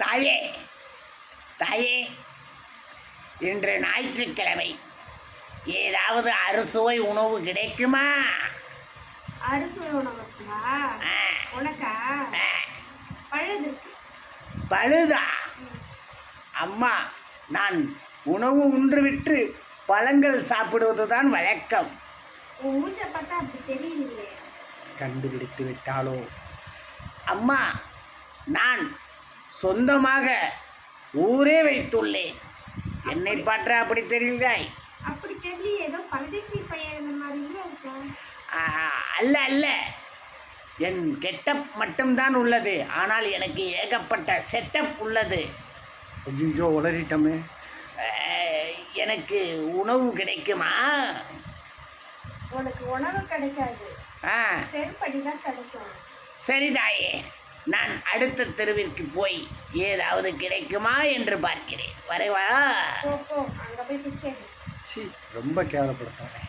தாயே தாயே இன்று ஞாயிற்றுக்கிழமை ஏதாவது அறுசுவை உணவு கிடைக்குமா? அறுசுவை உனக்கா? ஆ, பழுது பழுதா? அம்மா நான் உணவு உன்றுவிட்டு பழங்கள் சாப்பிடுவதுதான் வழக்கம். உன் மூஞ்ச பார்த்தா அப்படி தெரியலையே. கண்டுபிடித்து விட்டாலோ அம்மா நான் சொந்தமாக ஊரே வைத்துள்ளேன். என்னை பற்ற அப்படி தெரியலாய் அப்படி தெரியல ஏதோ பரதேசி பையன் அல்ல அல்ல. என் கெட்டப் மட்டும்தான் உள்ளது. ஆனால் எனக்கு ஏகப்பட்ட செட்டப் உள்ளது. ஐயோ உளறிட்டோமே. எனக்கு உணவு கிடைக்குமா? உனக்கு உணவு கிடைக்காது. ஆ. செருப்படி தான் கிடைக்கும். சரி தாயே. நான் அடுத்த தெருவிற்கு போய் ஏதாவது கிடைக்குமா என்று பார்க்கிறேன். வரைவா போ போ. அங்க போய் பிச்சை எடு. சி ரொம்ப கேவலப்படுத்தானே